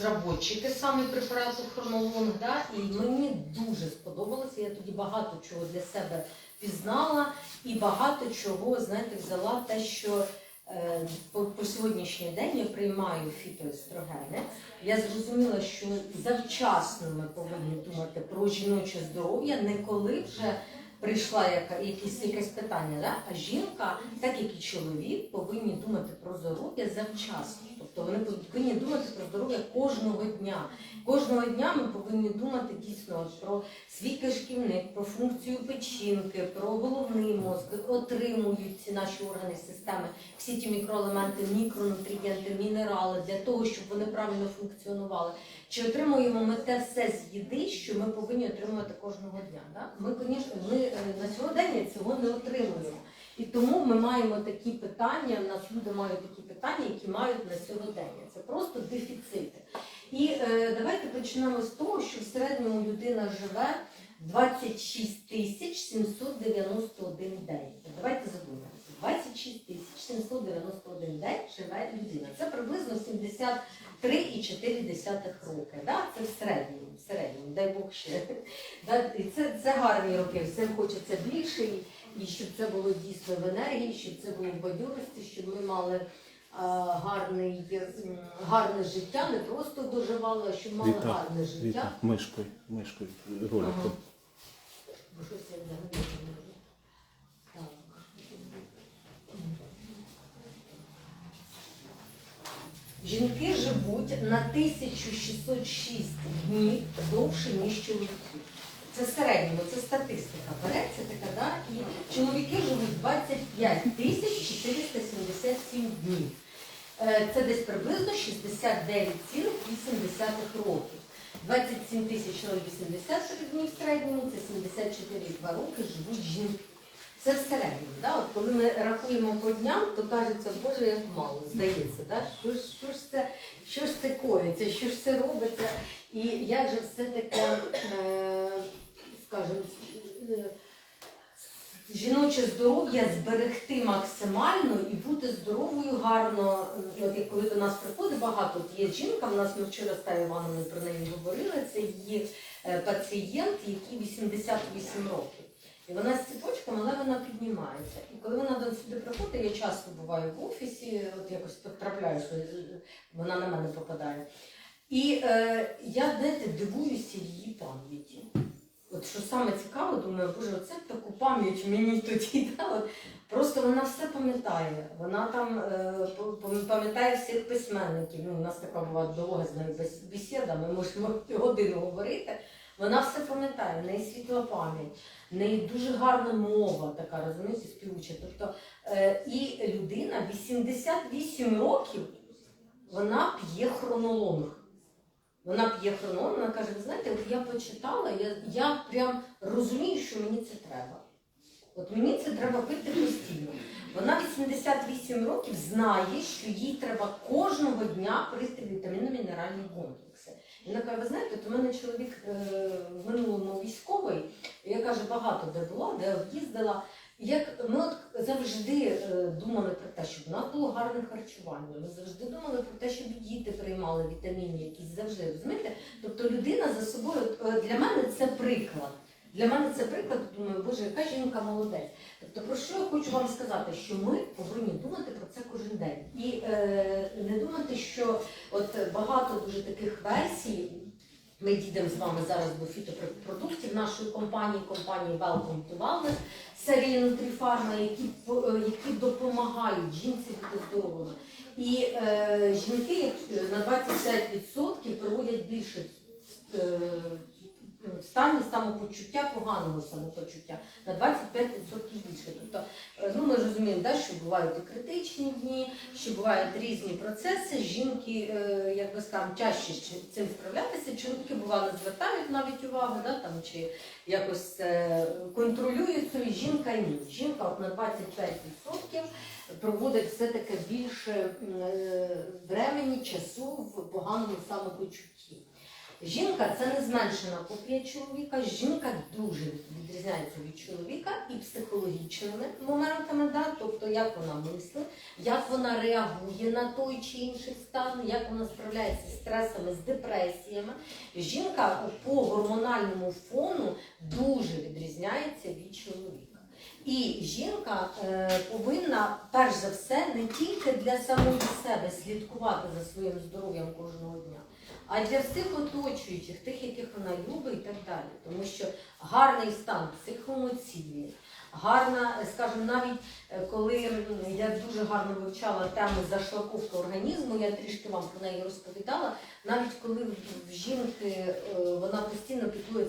розробники саме препарату хронолонг, да, і мені дуже сподобалося. Я тоді багато чого для себе пізнала і багато чого, знаєте, взяла те, що е, по, по сьогоднішній день я приймаю фітоестрогени. Я зрозуміла, що завчасно ми повинні думати про жіноче здоров'я, не коли вже прийшла яка, якісь, якесь питання, да? а жінка, так як і чоловік, повинні думати про здоров'я завчасно. Тобто вони повинні думати про здоров'я кожного дня. Кожного дня ми повинні думати дійсно про свій кишківник, про функцію печінки, про головний мозок, отримують ці наші органи системи, всі ті мікроелементи, мікронутрієнти, мінерали для того, щоб вони правильно функціонували. Чи отримуємо ми те все з їди, що ми повинні отримувати кожного дня? Да? Ми, звісно, ми е, на сьогодення цього не отримуємо. І тому ми маємо такі питання, в нас люди мають такі питання, які мають на сьогодення. Це просто дефіцити. І е, давайте почнемо з того, що в середньому людина живе 26 тисяч 791 день. Давайте задумаємося. 26 тисяч 791 день живе людина. Це приблизно 73,4 роки. Да? Це в середньому, в середньому, дай Бог ще. Да? І це, це гарні роки, всім хочеться більше, і, щоб це було дійсно в енергії, щоб це було в бадьорості, щоб ми мали гарний, гарне життя, не просто доживали, а щоб мали Віта, гарне життя. Віта, мишкою, мишкою, роликом. Ага. Бо щось я взагалі не можу. Так. Жінки живуть на 1606 днів довше, ніж чоловіки. Це в середньому, це статистика. Береться така, да? і чоловіки живуть 25 тисяч 477 днів. Е, Це десь приблизно 69,8 років. 27 тисяч 083 днів в середньому, це 74,2 роки живуть жінки. Це в середньому. Да? От коли ми рахуємо по дням, то кажеться, боже, як мало, здається. Да? Що, ж, що, ж це, що ж це коїться, що ж це робиться, і як же все-таки, е, скажімо, е, жіноче здоров'я зберегти максимально і бути здоровою гарно. От як коли до нас приходить багато, от є жінка, в нас ми вчора з Таю Івановною про неї говорили, це її е, пацієнт, який 88 років. І вона з ціпочками, але вона піднімається. І коли вона до сюди приходить, я часто буваю в офісі, от якось потрапляю, що е, вона на мене попадає. І е, я знаєте, дивуюся її пам'яті. От що саме цікаво, думаю, боже, оце таку пам'ять мені тоді. Да? От, просто вона все пам'ятає. Вона там е, пам'ятає всіх письменників. Ну, у нас така була довга з нею бесіда, ми можемо годину говорити. Вона все пам'ятає, в неї світла пам'ять, в неї дуже гарна мова, така, розумієте, співуча. Тобто, е, і людина 88 років вона п'є хронолонг. Вона п'є хронолонг, вона каже, ви знаєте, от я почитала, я, я прям розумію, що мені це треба. От мені це треба пити постійно. Вона 88 років знає, що їй треба кожного дня пити вітамінно-мінеральні комплекси. І вона каже, ви знаєте, от у мене чоловік е, в минулому військовий, я кажу, багато де була, де їздила. Як ми от завжди е, думали про те, щоб у нас було гарне харчування. Ми завжди думали про те, щоб діти приймали вітаміни, якісь завжди розумієте? Тобто людина за собою е, для мене це приклад. Для мене це приклад, думаю, боже, яка жінка молодець. Тобто, про що я хочу вам сказати, що ми повинні думати про це кожен день. І е, не думати, що от багато дуже таких версій. Ми дійдемо з вами зараз до фітопродуктів нашої компанії, компанії Welcome to Wellness, серії Нутріфарма, які, е, які допомагають жінці бути здоровими. І е, жінки е, на 25% проводять більше е, в стані самопочуття, поганого самопочуття, на 25% більше. Тобто, е, ну ми розуміємо, да, що бувають і критичні дні, що бувають різні процеси. Жінки, е, як би тяжче з цим справлятися. Чоловіки бувало звертають навіть увагу, да, там, чи якось е, контролюють це, жінка ні. Жінка от на 25% проводить все-таки більше м, времени, часу в поганому самопочутті. Жінка це не зменшена копія чоловіка. Жінка дуже відрізняється від чоловіка і психологічними моментами, да? тобто як вона мислить, як вона реагує на той чи інший стан, як вона справляється з стресами, з депресіями. Жінка по гормональному фону дуже відрізняється від чоловіка. І жінка е, повинна перш за все не тільки для самої себе слідкувати за своїм здоров'ям кожного дня, а й для всіх оточуючих, тих, яких вона любить і так далі. Тому що гарний стан психоемоційний, гарна, скажімо, навіть е, коли я дуже гарно вивчала тему зашлаковки організму, я трішки вам про неї розповідала. Навіть коли в- в жінки е, вона постійно піклується